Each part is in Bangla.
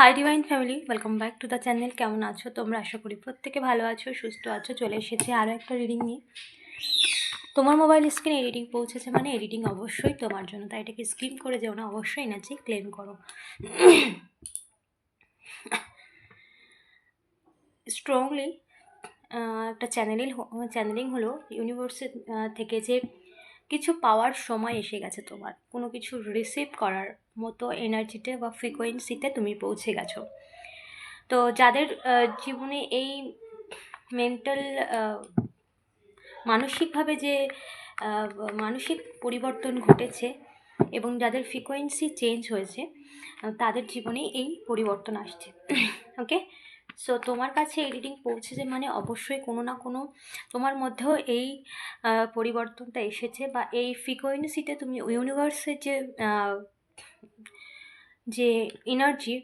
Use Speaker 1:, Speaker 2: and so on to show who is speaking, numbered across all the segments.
Speaker 1: Hi divine family welcome back to the channel কেমন আছো? তোমরা আশা করি প্রত্যেকে ভালো আছো, সুস্থ আছো। চলে এসেছি আরও একটা রিডিং নিয়ে। তোমার মোবাইল স্ক্রিনে এডিটিং পৌঁছেছে মানে এডিটিং অবশ্যই তোমার জন্য। তাই এটাকে স্ক্রিন করে যেও না, অবশ্যই এনার্জি ক্লেম করো। স্ট্রংলি একটা চ্যানেলিং চ্যানেলিং হলো ইউনিভার্সের থেকে যে কিছু পাওয়ার সময় এসে গেছে তোমার। কোনো কিছু রিসিভ করার মতো এনার্জিতে বা ফ্রিকোয়েন্সিতে তুমি পৌঁছে গেছো। তো যাদের জীবনে এই মেন্টাল মানসিকভাবে যে মানসিক পরিবর্তন ঘটেছে এবং যাদের ফ্রিকোয়েন্সি চেঞ্জ হয়েছে তাদের জীবনে এই পরিবর্তন আসছে। ওকে সো তোমার কাছে এডিটিং পৌঁছেছে মানে অবশ্যই কোনো না কোনো তোমার মধ্যেও এই পরিবর্তনটা এসেছে বা এই ফ্রিকোয়েন্সিতে তুমি ইউনিভার্সের যে যে এনার্জি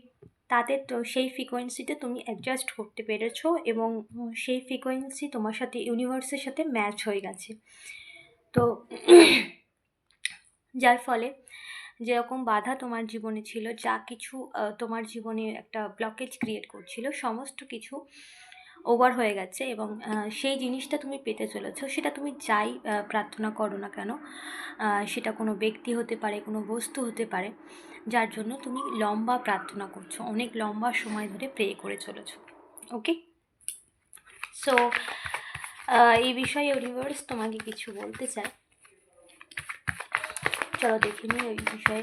Speaker 1: তাতে তো সেই ফ্রিকোয়েন্সিতে তুমি অ্যাডজাস্ট করতে পেরেছ এবং সেই ফ্রিকোয়েন্সি তোমার সাথে ইউনিভার্সের সাথে ম্যাচ হয়ে গেছে। তো যার ফলে যেরকম বাধা তোমার জীবনে ছিল, যা কিছু তোমার জীবনে একটা ব্লকেজ ক্রিয়েট করছিল, সমস্ত কিছু ওভার হয়ে গেছে এবং সেই জিনিসটা তুমি পেতে চলেছো। সেটা তুমি যাই প্রার্থনা করো না কেন সেটা কোনো ব্যক্তি হতে পারে, কোনো বস্তু হতে পারে, যার জন্য তুমি লম্বা প্রার্থনা করছ, অনেক লম্বা সময় ধরে প্রে করে চলেছো ওকে সো এই বিষয়ে ইউনিভার্স তোমাকে কিছু বলতে চায়। চলো দেখে নিই এই বিষয়ে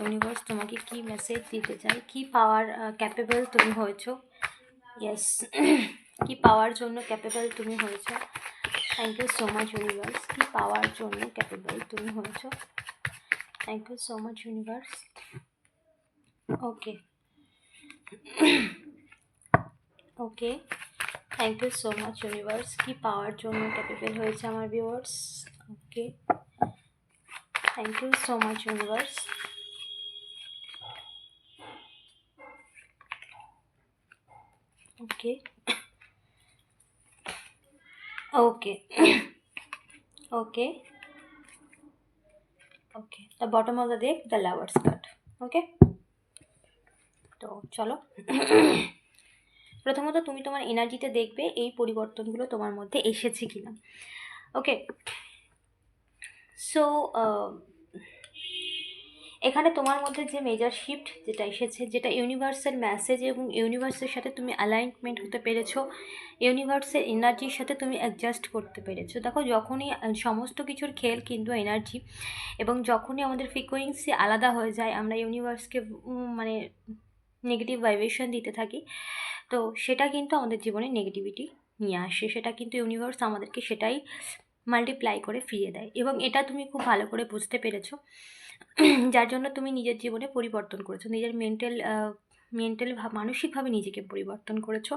Speaker 1: ইউনিভার্স তোমাকে কি মেসেজ দিতে চায়, কি পাওয়ার ক্যাপেবল তুমি হয়েছো। ইয়েস কি পাওয়ার জন্য ক্যাপেবল তুমি হয়েছো? Thank you so much universe কি পাওয়ার জন্য ক্যাপেবল তুমি হয়েছো? Thank you so much universe okay okay thank you so much universe কি পাওয়ার জন্য ক্যাপেবল হয়েছে আমার viewers okay thank you so much universe okay okay okay okay the bottom of the deck the lovers card okay তো চলো। প্রথমত তুমি তোমার এনার্জিতে দেখবে এই পরিবর্তনগুলো তোমার মধ্যে এসেছে কিনা। ওকে সো এখানে তোমার মধ্যে যে মেজার শিফট যেটা এসেছে, যেটা ইউনিভার্সের মেসেজ এবং ইউনিভার্সের সাথে তুমি অ্যালাইনমেন্ট হতে পেরেছ ইউনিভার্সের এনার্জির সাথে তুমি অ্যাডজাস্ট করতে পেরেছ। দেখো, যখনই সমস্ত কিছুর খেল কিন্তু এনার্জি এবং যখনই আমাদের ফ্রিকোয়েন্সি আলাদা হয়ে যায়, আমরা ইউনিভার্সকে মানে নেগেটিভ ভাইব্রেশন দিতে থাকি, তো সেটা কিন্তু আমাদের জীবনে নেগেটিভিটি নিয়ে আসে। সেটা কিন্তু ইউনিভার্স আমাদেরকে সেটাই মাল্টিপ্লাই করে ফিরিয়ে দেয় এবং এটা তুমি খুব ভালো করে বুঝতে পেরেছ। যার জন্য তুমি নিজের জীবনে পরিবর্তন করেছ। নিজের মেন্টাল মেন্টাল মানসিকভাবে নিজেকে পরিবর্তন করেছ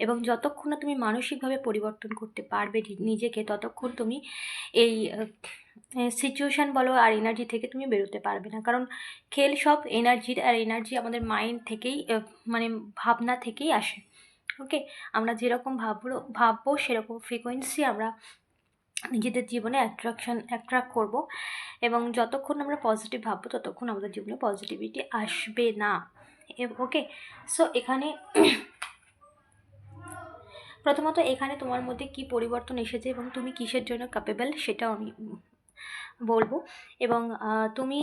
Speaker 1: এবং যতক্ষণ না তুমি মানসিকভাবে পরিবর্তন করতে পারবে নিজেকে, ততক্ষণ তুমি এই সিচুয়েশান বলো আর এনার্জি থেকে তুমি বেরোতে পারবে না। কারণ খেল সব এনার্জির আর এনার্জি আমাদের মাইন্ড থেকেই মানে ভাবনা থেকেই আসে। ওকে আমরা যেরকম ভাববো ভাববো সেরকম ফ্রিকোয়েন্সি আমরা নিজেদের জীবনে অ্যাট্রাকশন অ্যাট্রাক্ট করব এবং যতক্ষণ আমরা পজিটিভ ভাববো, ততক্ষণ আমাদের জীবনে পজিটিভিটি আসবে না। ওকে সো এখানে প্রথমত এখানে তোমার মধ্যে কি পরিবর্তন এসেছে এবং তুমি কিসের জন্য ক্যাপেবল সেটাও আমি বলব। এবং তুমি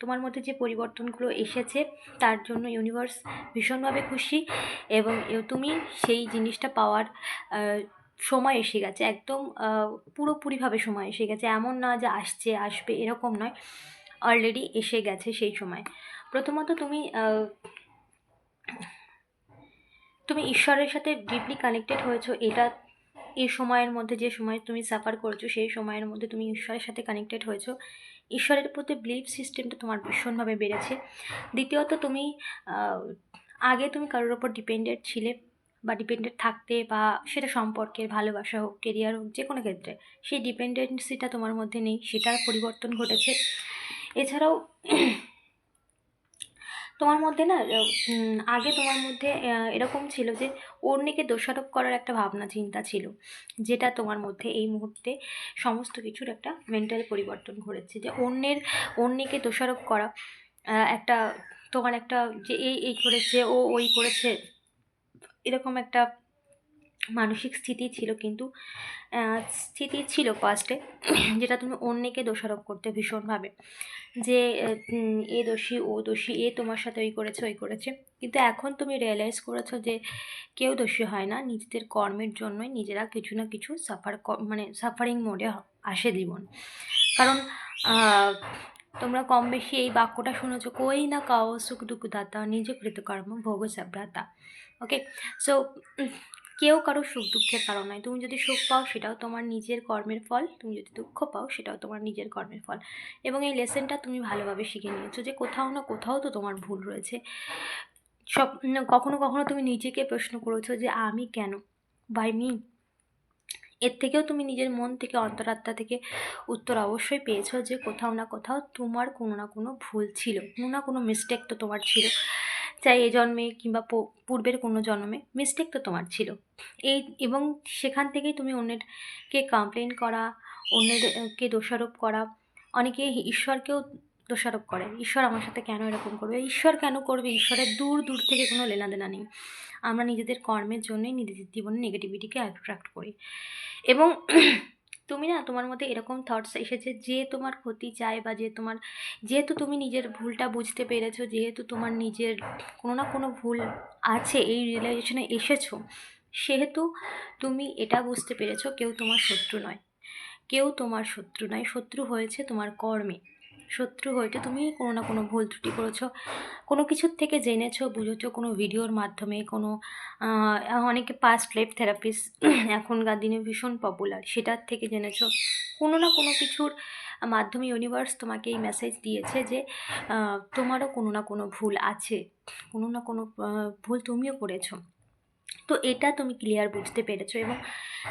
Speaker 1: তোমার মধ্যে যে পরিবর্তনগুলো এসেছে, তার জন্য ইউনিভার্স ভীষণভাবে খুশি এবং তুমি সেই জিনিসটা পাওয়ার সময় এসে গেছে, একদম পুরোপুরিভাবে সময় এসে গেছে। এমন না যে আসছে, আসবে এরকম নয়। অলরেডি এসে গেছে সেই সময়। প্রথমত তুমি তুমি ঈশ্বরের সাথে ডিপলি কানেক্টেড হয়েছো। এটা, এই সময়ের মধ্যে যে সময় তুমি সাফার করেছ, সেই সময়ের মধ্যে তুমি ঈশ্বরের সাথে কানেক্টেড হয়েছো। ঈশ্বরের প্রতি বিলিভ সিস্টেমটা তোমার ভীষণভাবে বেড়েছে। দ্বিতীয়ত তুমি আগে তুমি কারোর ওপর ডিপেন্ডেন্ট ছিলে। বা ডিপেন্ডেন্ট থাকতে বা সেটা সম্পর্কের ভালোবাসা হোক কেরিয়ার হোক, যে কোনো ক্ষেত্রে সেই ডিপেন্ডেন্সিটা তোমার মধ্যে নেই, সেটার পরিবর্তন ঘটেছে। এছাড়াও তোমার মধ্যে না আগে তোমার মধ্যে এরকম ছিল যে অন্যকে দোষারোপ করার একটা ভাবনা, চিন্তা ছিল, যেটা তোমার মধ্যে এই মুহূর্তে সমস্ত কিছুর একটা মেন্টাল পরিবর্তন ঘটেছে। যে অন্যের, অন্যকে দোষারোপ করা একটা তোমার একটা যে এই এই করেছে, ও ওই করেছে এরকম একটা মানসিক স্থিতি ছিল কিন্তু স্থিতি ছিল ফার্স্টে যেটা তুমি অন্যকে দোষারোপ করতে ভীষণভাবে। যে, এ দোষী, ও দোষী, এ তোমার সাথে ওই করেছে ওই করেছে। কিন্তু এখন তুমি রিয়েলাইজ করেছ যে, কেউ দোষী হয় না, নিজেদের কর্মের জন্যই নিজেরা কিছু না কিছু সাফার মানে সাফারিং মোডে আসে জীবন। কারণ তোমরা কম বেশি এই বাক্যটা শুনেছো, কই না কাও সুখ দুঃখ দাতা, নিজে কৃতকর্ম ভোগ সাব্রাতা। ওকে সো কেউ কারও সুখ দুঃখের কারণ নয়। তুমি যদি সুখ পাও, সেটাও তোমার নিজের কর্মের ফল। তুমি যদি দুঃখ পাও, সেটাও তোমার নিজের কর্মের ফল। এবং এই লেসেনটা তুমি ভালোভাবে শিখে নিয়েছো যে কোথাও না কোথাও তো তোমার ভুল রয়েছে। সব, কখনো কখনো তুমি নিজেকে প্রশ্ন করেছ যে, আমি কেন? বাই মি এর থেকেও তুমি নিজের মন থেকে, অন্তরাত্মা থেকে উত্তর অবশ্যই পেয়েছ যে কোথাও না কোথাও তোমার কোনো না কোনো ভুল ছিল। কোনো না কোনো মিস্টেক তো তোমার ছিল। চাই এ জন্মে কিংবা পূর্বের কোনো জন্মে মিস্টেক তো তোমার ছিল। এই এবং সেখান থেকেই তুমি অন্যেরকে কমপ্লেন করা, অন্যেরকে দোষারোপ করা, অনেকে ঈশ্বরকেও দোষারোপ করে। ঈশ্বর আমার সাথে কেন এরকম করবে? ঈশ্বর কেন করবে? ঈশ্বরের দূর দূর থেকে কোনো লেনাদেনা নেই। আমরা নিজেদের কর্মের জন্যই নিজেদের জীবনে নেগেটিভিটিকে অ্যাট্রাক্ট করি। এবং তুমি না তোমার মধ্যে এরকম থটস এসেছে যে তোমার ক্ষতি চায় বা যে তোমার, যেহেতু তুমি নিজের ভুলটা বুঝতে পেরেছ, যেহেতু তোমার নিজের কোনো না কোনো ভুল আছে, এই রিয়েলাইজেশনে এসেছ, সেহেতু তুমি এটা বুঝতে পেরেছ কেউ তোমার শত্রু নয়। কেউ তোমার শত্রু নয়, শত্রু হয়েছে তোমার কর্মে। শত্রু হয়েছে তুমি কোনো না কোনো ভুল ত্রুটি করেছ। কোনো কিছুর থেকে জেনেছো, বুঝেছ, কোনো ভিডিওর মাধ্যমে, কোনো অনেকে পাস্ট লাইফ থেরাপিস্ট এখনকার দিনে ভীষণ পপুলার সেটার থেকে জেনেছো। কোনো না কোনো কিছুর মাধ্যমে ইউনিভার্স তোমাকে এই মেসেজ দিয়েছে যে তোমারও কোনো না কোনো ভুল আছে। কোনো না কোনো ভুল তুমিও করেছ। তো এটা তুমি ক্লিয়ার বুঝতে পেরেছ এবং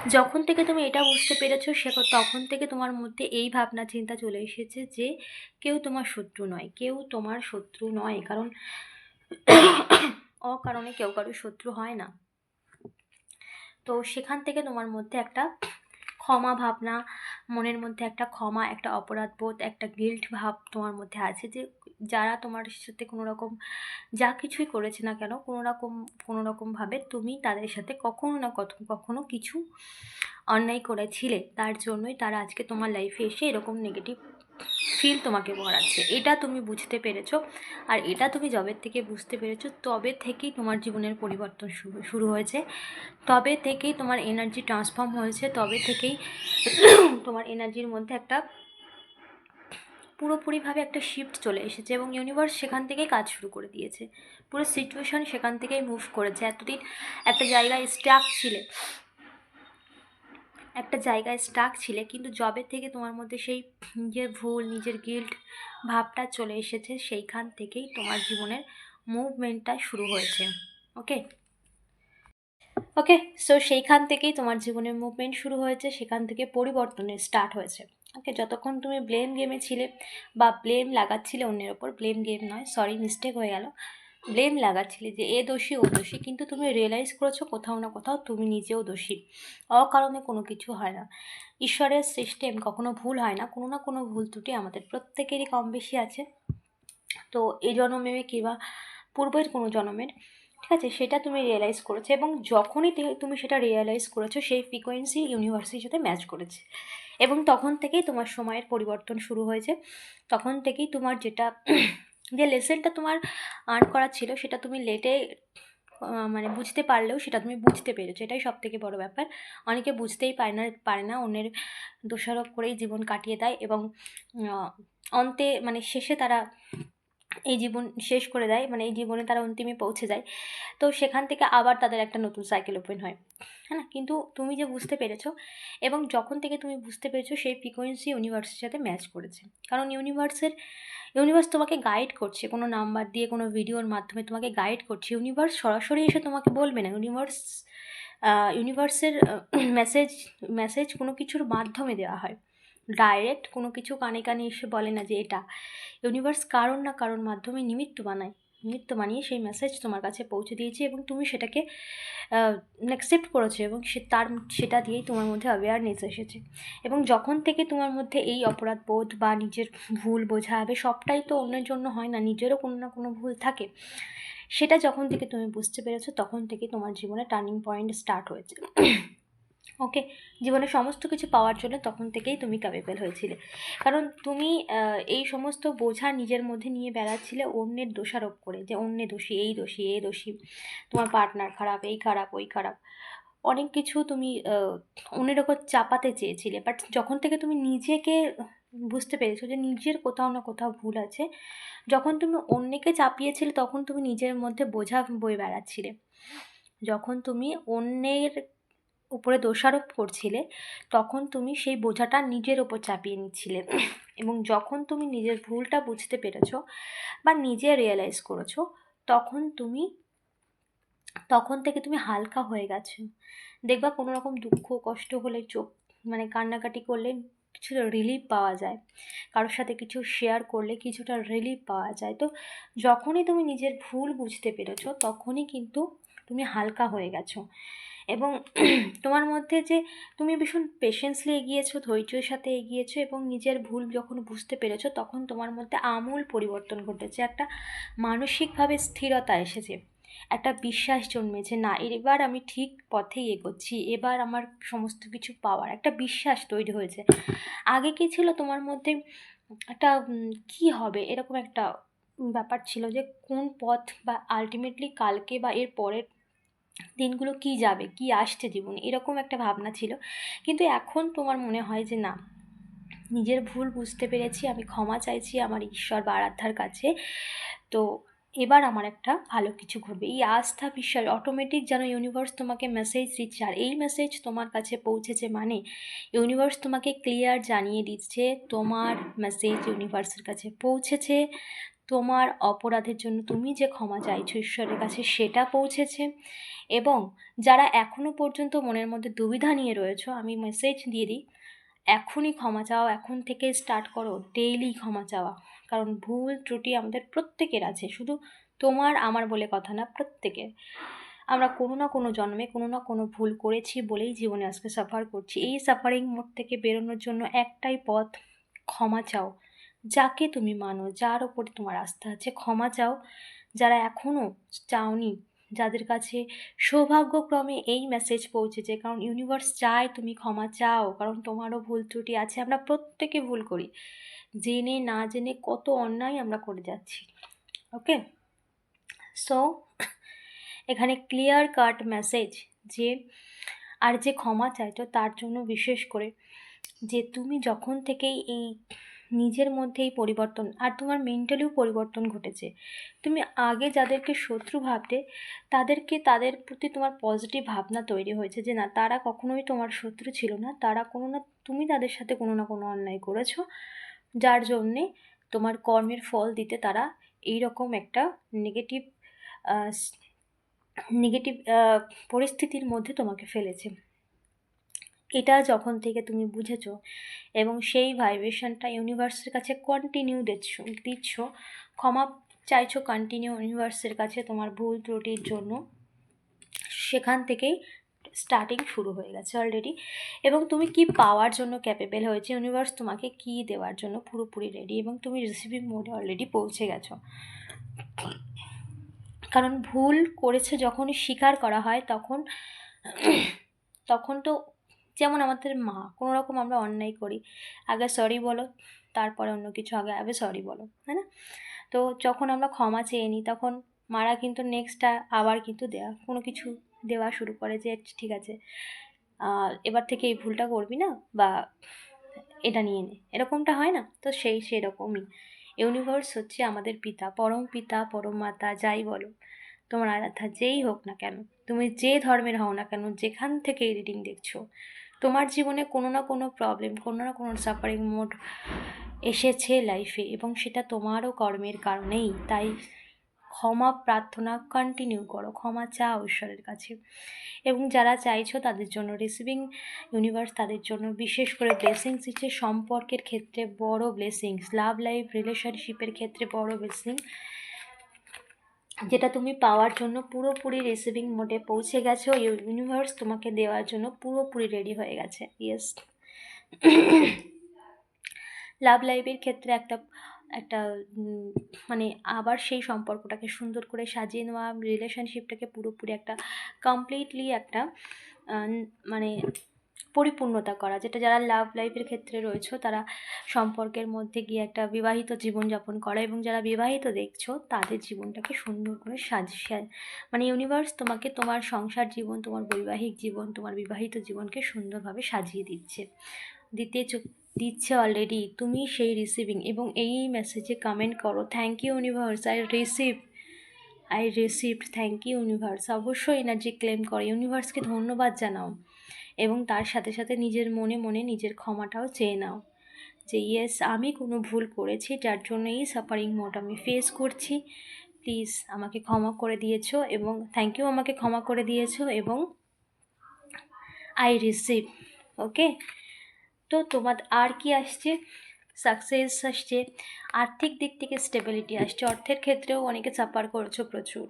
Speaker 1: যখন থেকে তুমি এটা বুঝতে পেরেছ সে তখন থেকে তোমার মধ্যে এই ভাবনা চিন্তা চলে এসেছে যে কেউ তোমার শত্রু নয়, কেউ তোমার শত্রু নয় কারণ অকারণে কেউ কারও শত্রু হয় না। তো সেখান থেকে তোমার মধ্যে একটা ক্ষমা ভাবনা, মনের মধ্যে একটা ক্ষমা, একটা অপরাধ বোধ একটা গিল্ট ভাব তোমার মধ্যে আছে যে যারা তোমার সাথে কোনো রকম, যা কিছুই করেছে না কেন, কোনো রকম, কোনো রকমভাবে তুমি তাদের সাথে কখনো না কখনো কখনো কিছু অন্যায় করেছিলে। তার জন্যই তারা আজকে তোমার লাইফে এসে এরকম নেগেটিভ ফিল তোমাকে ভরাচ্ছে। এটা তুমি বুঝতে পেরেছ। আর এটা তুমি জবের থেকে বুঝতে পেরেছ, তবে থেকেই তোমার জীবনের পরিবর্তন শুরু হয়েছে। তবে থেকেই তোমার এনার্জি ট্রান্সফর্ম হয়েছে। তবে থেকেই তোমার এনার্জির মধ্যে একটা পুরোপুরিভাবে একটা শিফট চলে এসেছে এবং ইউনিভার্স সেখান থেকেই কাজ শুরু করে দিয়েছে। পুরো সিচুয়েশন সেখান থেকেই মুভ করেছে। এতদিন একটা জায়গায় স্টাক ছিলে। একটা জায়গায় স্টাক ছিলে, কিন্তু জবের থেকে তোমার মধ্যে সেই নিজের ভুল, নিজের গিল্ট ভাবটা চলে এসেছে। সেইখান থেকেই তোমার জীবনের মুভমেন্টটা শুরু হয়েছে। ওকে ওকে সো সেইখান থেকেই তোমার জীবনের মুভমেন্ট শুরু হয়েছে। সেখান থেকে পরিবর্তনের স্টার্ট হয়েছে। ওকে, যতক্ষণ তুমি ব্লেম গেমে ছিলে বা ব্লেম লাগাচ্ছিলে অন্যের ওপর ব্লেম গেম নয় সরি মিস্টেক হয়ে গেল। ব্লেম লাগাচ্ছিলে যে এ দোষী, ও দোষী, কিন্তু তুমি রিয়েলাইজ করেছ কোথাও না কোথাও তুমি নিজেও দোষী। অকারণে কোনো কিছু হয় না। ঈশ্বরের সিস্টেম কখনো ভুল হয় না, কোনো না কোনো ভুল ত্রুটি আমাদের প্রত্যেকেরই কম বেশি আছে। তো এই জন্মে কিংবা পূর্বের কোনো জন্মের, ঠিক আছে, সেটা তুমি রিয়েলাইজ করেছ এবং যখনই তুমি সেটা রিয়েলাইজ করেছ, সেই ফ্রিকোয়েন্সি ইউনিভার্সিটির সাথে ম্যাচ করেছে। এবং তখন থেকেই তোমার সময়ের পরিবর্তন শুরু হয়েছে। তখন থেকেই তোমার যেটা যে লেসেনটা তোমার আর্ন করা ছিল, সেটা তুমি লেটে মানে বুঝতে পারলেও সেটা তুমি বুঝতে পেরেছ। এটাই সব থেকে বড়ো ব্যাপার। অনেকে বুঝতেই পায় না, পারে না, অন্যের দোষারোপ করেই জীবন কাটিয়ে দেয় এবং অন্তে মানে শেষে তারা এই জীবন শেষ করে দেয় মানে এই জীবনে তারা অন্তিমে পৌঁছে যায়। তো সেখান থেকে আবার তাদের একটা নতুন সাইকেল ওপেন হয়। হ্যাঁ কিন্তু তুমি যে বুঝতে পেরেছ এবং যখন থেকে তুমি বুঝতে পেরেছ সেই ফ্রিকোয়েন্সি ইউনিভার্সের সাথে ম্যাচ করেছে। কারণ ইউনিভার্সের ইউনিভার্স তোমাকে গাইড করছে, কোনো নাম্বার দিয়ে, কোনো ভিডিওর মাধ্যমে তোমাকে গাইড করছে। ইউনিভার্স সরাসরি এসে তোমাকে বলবে না। ইউনিভার্স ইউনিভার্সের মেসেজ মেসেজ কোনো কিছুর মাধ্যমে দেওয়া হয়। ডাইরেক্ট কোনো কিছু কানে কানে এসে বলে না যে এটা। ইউনিভার্স কারণ না কারণ মাধ্যমে নিমিত্ত বানায়। নিমিত্ত বানিয়ে সেই মেসেজ তোমার কাছে পৌঁছে দিয়েছে এবং তুমি সেটাকে অ্যাকসেপ্ট করেছ এবং সে তার, সেটা দিয়েই তোমার মধ্যে অ্যাওয়ারনেস এসেছে। এবং যখন থেকে তোমার মধ্যে এই অপরাধ বোধ বা নিজের ভুল বোঝা হবে, সবটাই তো অন্যের জন্য হয় না, নিজেরও কোনো না কোনো ভুল থাকে। সেটা যখন থেকে তুমি বুঝতে পেরেছ, তখন থেকে তোমার জীবনে টার্নিং পয়েন্ট স্টার্ট হয়েছে। ওকে, জীবনে সমস্ত কিছু পাওয়ার জন্য তখন থেকেই তুমি ক্যাপেবল হয়েছিলে। কারণ তুমি এই সমস্ত বোঝা নিজের মধ্যে নিয়ে বেড়াচ্ছিলে অন্যের দোষারোপ করে, যে অন্যে দোষী, এই দোষী এই দোষী, তোমার পার্টনার খারাপ, এই খারাপ, ওই খারাপ। অনেক কিছু তুমি অন্যের ওপর চাপাতে চেয়েছিলে বাট যখন থেকে তুমি নিজেকে বুঝতে পেরেছ যে নিজের কোথাও না কোথাও ভুল আছে, যখন তুমি অন্যকে চাপিয়েছিলে তখন তুমি নিজের মধ্যে বোঝা বয়ে বেড়াচ্ছিলে। যখন তুমি অন্যের উপরে দোষারোপ করছিলে, তখন তুমি সেই বোঝাটা নিজের ওপর চাপিয়ে নিচ্ছিলে। এবং যখন তুমি নিজের ভুলটা বুঝতে পেরেছ বা নিজে রিয়েলাইজ করেছ, তখন তুমি, তখন থেকে তুমি হালকা হয়ে গেছো। দেখবা কোনো রকম দুঃখ, কষ্ট হলে চোখ মানে কান্নাকাটি করলে কিছুটা রিলিফ পাওয়া যায়। কারোর সাথে কিছু শেয়ার করলে কিছুটা রিলিফ পাওয়া যায়। তো যখনই তুমি নিজের ভুল বুঝতে পেরেছ, তখনই কিন্তু তুমি হালকা হয়ে গেছো। এবং তোমার মধ্যে যে তুমি ভীষণ পেশেন্সলি এগিয়েছো, ধৈর্যের সাথে এগিয়েছো এবং নিজের ভুল যখন বুঝতে পেরেছ, তখন তোমার মধ্যে আমূল পরিবর্তন ঘটেছে। একটা মানসিকভাবে স্থিরতা এসেছে। একটা বিশ্বাস জন্মেছে, না, এবার আমি ঠিক পথেই এগোচ্ছি, এবার আমার সমস্ত কিছু পাওয়ার। একটা বিশ্বাস তৈরি হয়েছে। আগে কি ছিল তোমার মধ্যে একটা কি হবে এরকম একটা ব্যাপার ছিল যে কোন পথ বা আলটিমেটলি কালকে বা এর পরের দিনগুলো কি যাবে, কি আসছে জীবনে, এরকম একটা ভাবনা ছিল। কিন্তু এখন তোমার মনে হয় যে না, নিজের ভুল বুঝতে পেরেছি, আমি ক্ষমা চাইছি আমার ঈশ্বর বা আরাধ্যার কাছে, তো এবার আমার একটা ভালো কিছু ঘটবে। এই আস্থা, বিশ্বাস অটোমেটিক যেন ইউনিভার্স তোমাকে মেসেজ দিচ্ছে, আর এই মেসেজ তোমার কাছে পৌঁছেছে মানে ইউনিভার্স তোমাকে ক্লিয়ার জানিয়ে দিচ্ছে, তোমার মেসেজ ইউনিভার্সের কাছে পৌঁছেছে। তোমার অপরাধের জন্য তুমি যে ক্ষমা চাইছো ঈশ্বরের কাছে, সেটা পৌঁছেছে। এবং যারা এখনও পর্যন্ত মনের মধ্যে দুবিধা নিয়ে রয়েছো, আমি মেসেজ দিয়ে দিই, এখনই ক্ষমা চাও, এখন থেকে স্টার্ট করো ডেইলি ক্ষমা চাওয়া। কারণ ভুল, ত্রুটি আমাদের প্রত্যেকের আছে, শুধু তোমার, আমার বলে কথা না, প্রত্যেকের। আমরা কোনো না কোনো জন্মে কোনো না কোনো ভুল করেছি বলেই জীবনে আজকে সাফার করছি। এই সাফারিং মোড থেকে বেরোনোর জন্য একটাই পথ, ক্ষমা চাও। যাকে তুমি মানো, যার ওপরে তোমার আস্থা আছে। ক্ষমা চাও। যারা এখনও চাওনি, যাদের কাছে সৌভাগ্যক্রমে এই মেসেজ পৌঁছেছে, কারণ ইউনিভার্স চায় তুমি ক্ষমা চাও, কারণ তোমারও ভুল ত্রুটি আছে, আমরা প্রত্যেকে ভুল করি। জেনে না জেনে কত অন্যায় আমরা করে যাচ্ছি। ওকে সো এখানে ক্লিয়ার কাট মেসেজ যে, আর যে ক্ষমা চাইতো, তার জন্য বিশেষ করে যে, তুমি যখন থেকেই এই নিজের মধ্যেই পরিবর্তন আর তোমার মেন্টালিও পরিবর্তন ঘটেছে। তুমি আগে যাদেরকে শত্রু ভাবতে, তাদেরকে তাদের প্রতি তোমার পজিটিভ ভাবনা তৈরি হয়েছে যে, না, তারা কখনোই তোমার শত্রু ছিল না। তারা কোনো না, তুমি তাদের সাথে কোনো না কোনো অন্যায় করেছ। যার জন্যে তোমার কর্মের ফল দিতে তারা এই রকম একটা নেগেটিভ নেগেটিভ পরিস্থিতির মধ্যে তোমাকে ফেলেছে। এটা যখন থেকে তুমি বুঝেছ এবং সেই ভাইব্রেশনটা ইউনিভার্সের কাছে কন্টিনিউ দিচ্ছ দিচ্ছ, ক্ষমা চাইছো কন্টিনিউ ইউনিভার্সের কাছে তোমার ভুল ত্রুটির জন্য, সেখান থেকেই স্টার্টিং শুরু হয়ে গেছে অলরেডি এবং তুমি কি পাওয়ার জন্য ক্যাপেবেল হয়েছে ইউনিভার্স তোমাকে কি দেওয়ার জন্য পুরোপুরি রেডি এবং তুমি রিসিভিং মোডে অলরেডি পৌঁছে গেছো। কারণ ভুল করেছে যখন স্বীকার করা হয়, তখন তখন তো যেমন আমাদের মা, কোনো রকম আমরা অন্যায় করি। আগে সরি বলো, তারপরে অন্য কিছু আগে আগে সরি বলো, তাই না? তো যখন আমরা ক্ষমা চেয়ে নিই, তখন মারা কিন্তু নেক্সটটা আবার কিন্তু দেওয়া কোনো কিছু দেওয়া শুরু করে যে, ঠিক আছে এবার থেকে এই ভুলটা করবি না বা এটা নিয়ে নে। এরকমটা হয় না? তো সেই সেরকমই। ইউনিভার্স হচ্ছে আমাদের পিতা, পরম পিতা, পরম মাতা, যাই বলো, তোমার আরাধ্যা যেই হোক না কেন, তুমি যে ধর্মের হও না কেন, যেখান থেকে রিডিং দেখছ তোমার জীবনে কোনো না কোনো প্রবলেম কোনো না কোনো সাফারিং মোড এসেছে লাইফে এবং সেটা তোমারও কর্মের কারণেই। তাই ক্ষমা প্রার্থনা কন্টিনিউ করো, ক্ষমা চাও ঈশ্বরের কাছে। এবং যারা চাইছো তাদের জন্য রিসিভিং ইউনিভার্স তাদের জন্য বিশেষ করে ব্লেসিংস দিচ্ছে। সম্পর্কের ক্ষেত্রে বড় ব্লেসিংস লাভ লাইফ রিলেশনশিপের ক্ষেত্রে বড় ব্লেসিং যেটা তুমি পাওয়ার জন্য পুরোপুরি রিসিভিং মোডে পৌঁছে গেছো ইউনিভার্স তোমাকে দেওয়ার জন্য পুরোপুরি রেডি হয়ে গেছে। ইয়েস লাভ লাইফের ক্ষেত্রে একটা একটা মানে আবার সেই সম্পর্কটাকে সুন্দর করে সাজিয়ে নেওয়া রিলেশনশিপটাকে পুরোপুরি একটা কমপ্লিটলি একটা মানে পরিপূর্ণতা করা, যেটা যারা লাভ লাইফের ক্ষেত্রে রয়েছে, তারা সম্পর্কের মধ্যে গিয়ে একটা বিবাহিত জীবনযাপন করা এবং যারা বিবাহিত দেখছ, তাদের জীবনটাকে সুন্দর করে সাজিয়ে মানে ইউনিভার্স তোমাকে তোমার সংসার জীবন, তোমার বৈবাহিক জীবন, তোমার বিবাহিত জীবনকে সুন্দরভাবে সাজিয়ে দিচ্ছে। দিতে দিচ্ছে অলরেডি তুমি সেই রিসিভিং এবং এই মেসেজে কমেন্ট করো thank you universe I receive I received thank you universe অবশ্যই এনার্জি ক্লেম করো ইউনিভার্সকে ধন্যবাদ জানাও। এবং তার সাথে সাথে নিজের মনে মনে নিজের ক্ষমাটাও চেয়ে নাও। যে ইয়েস আমি কোনো ভুল করেছি, যার জন্য এই সাফারিং মোড আমি ফেস করছি। প্লিজ আমাকে ক্ষমা করে দিয়েছ এবং থ্যাংক ইউ আমাকে ক্ষমা করে দিয়েছ এবং আই রিসিভ ওকে তো তোমার আর কি আসছে? সাকসেস আসছে। আর্থিক দিক থেকে স্টেবিলিটি আসছে। অর্থের ক্ষেত্রেও অনেকে সাফার করছ প্রচুর।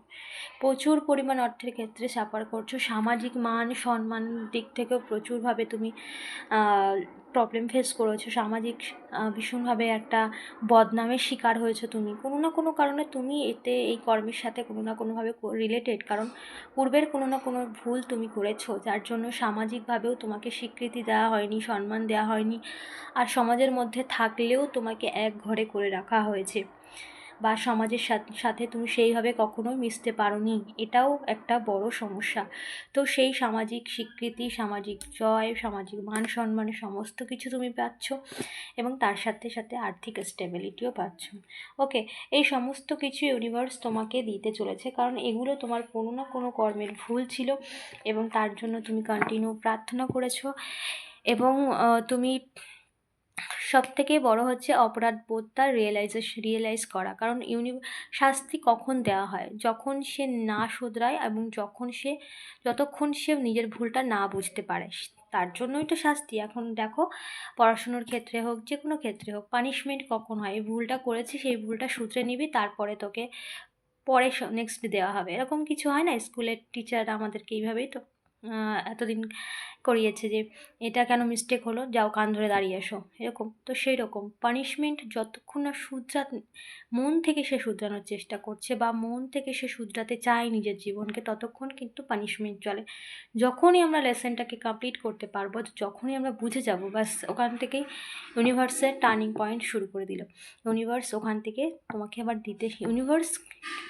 Speaker 1: প্রচুর পরিমাণ অর্থের ক্ষেত্রে সাফার করছ। সামাজিক মান সম্মান দিক থেকেও প্রচুরভাবে তুমি প্রবলেম ফেস করেছ। সামাজিক ভীষণভাবে একটা বদনামের শিকার হয়েছো তুমি। কোনো না কোনো কারণে তুমি এতে এই কর্মের সাথে কোনো না কোনোভাবে রিলেটেড কারণ পূর্বের কোনো না কোনো ভুল তুমি করেছ যার জন্য সামাজিকভাবেও তোমাকে স্বীকৃতি দেওয়া হয়নি সম্মান দেওয়া হয়নি। আর সমাজের মধ্যে থাকলেও তোমাকে এক ঘরে করে রাখা হয়েছে। বা সমাজের সাথে তুমি সেইভাবে কখনোই মিশতে পারোনি। এটাও একটা বড় সমস্যা। তো সেই সামাজিক স্বীকৃতি, সামাজিক জয়, সামাজিক মান সম্মানের সমস্ত কিছু তুমি পাচ্ছ এবং তার সাথে সাথে আর্থিক স্টেবিলিটিও পাচ্ছ। ওকে এই সমস্ত কিছু ইউনিভার্স তোমাকে দিতে চলেছে কারণ এগুলো তোমার কোনো না কোনো কর্মের ভুল ছিল এবং তার জন্য তুমি কন্টিনিউ প্রার্থনা করেছ এবং তুমি সব থেকে বড় হচ্ছে অপরাধ বোধটা রিয়েলাইজেশন রিয়েলাইজ করা। কারণ ইউনি শাস্তি কখন দেওয়া হয়? যখন সে না শোধরায় এবং যখন সে, যতক্ষণ সে নিজের ভুলটা না বুঝতে পারে। তার জন্যই তো শাস্তি। এখন দেখো, পড়াশুনোর ক্ষেত্রে হোক যে কোনো ক্ষেত্রে হোক পানিশমেন্ট কখন হয়? এই ভুলটা করেছি, সেই ভুলটা শুধরে নিবি, তারপরে তোকে পরে নেক্সট দেওয়া হবে। এরকম কিছু হয় না? স্কুলের টিচাররা আমাদেরকে এইভাবেই তো এতদিন করিয়েছে যে, এটা কেন মিস্টেক হলো? যাও কান ধরে দাঁড়িয়ে এসো। এরকম। তো সেই রকম পানিশমেন্ট যতক্ষণ না শুধরা, মন থেকে সে শুধরানোর চেষ্টা করছে বা মন থেকে সে শুধরাতে চায় নিজের জীবনকে, ততক্ষণ কিন্তু পানিশমেন্ট চলে। যখনই আমরা লেসনটাকে কমপ্লিট করতে পারব, যখনই আমরা বুঝে যাব বাস ওখান থেকেই ইউনিভার্সের টার্নিং পয়েন্ট শুরু করে দিল। ইউনিভার্স ওখান থেকে তোমাকে আবার দিতে ইউনিভার্স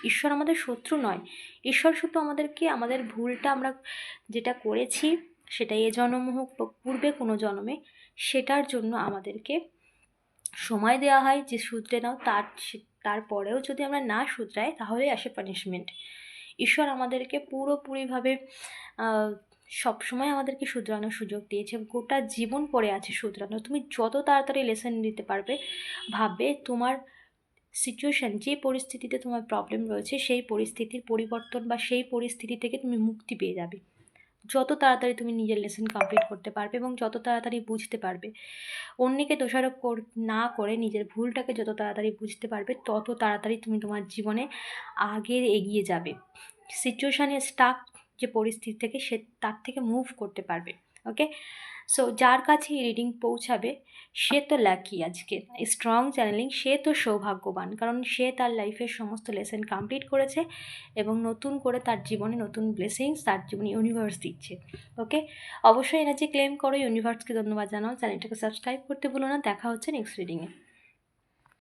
Speaker 1: ঈশ্বর আমাদের শত্রু নয়। ঈশ্বর শুধু আমাদেরকে, আমাদের ভুলটা আমরা যেটা করেছি সেটা এ জন্ম হোক বা পূর্বে কোনো জন্মে, সেটার জন্য আমাদেরকে সময় দেওয়া হয় যে শুধরে নাও, তার তারপরেও যদি আমরা না শুধরাই তাহলে আসে পানিশমেন্ট ঈশ্বর আমাদেরকে পুরোপুরিভাবে সবসময় আমাদেরকে শুধরানোর সুযোগ দিয়েছে। গোটা জীবন পড়ে আছে শুধরানো। তুমি যত তাড়াতাড়ি লেসন নিতে পারবে, ভাববে তোমার সিচুয়েশান যে পরিস্থিতিতে তোমার প্রবলেম রয়েছে, সেই পরিস্থিতির পরিবর্তন বা সেই পরিস্থিতি থেকে তুমি মুক্তি পেয়ে যাবে। যত তাড়াতাড়ি তুমি নিজের লেসন কমপ্লিট করতে পারবে এবং যত তাড়াতাড়ি বুঝতে পারবে। অন্যকে দোষারোপ না করে নিজের ভুলটাকে যত তাড়াতাড়ি বুঝতে পারবে, তত তাড়াতাড়ি তুমি তোমার জীবনে আগে এগিয়ে যাবে। সিচুয়েশানে স্টাক যে পরিস্থিতি থেকে সে তার থেকে মুভ করতে পারবে ওকে সো যার কাছে এই রিডিং পৌঁছাবে সে তো লাকি আজকে। স্ট্রং চ্যানেলিং সে তো সৌভাগ্যবান, কারণ সে তার লাইফের সমস্ত লেসেন কমপ্লিট করেছে এবং নতুন করে তার জীবনে নতুন ব্লেসিংস তার জীবনে ইউনিভার্স দিচ্ছে। ওকে অবশ্যই এনার্জি ক্লেম করো ইউনিভার্সকে ধন্যবাদ জানাও। চ্যানেলটাকে সাবস্ক্রাইব করতে ভুলো না। দেখা হচ্ছে নেক্সট রিডিংয়ে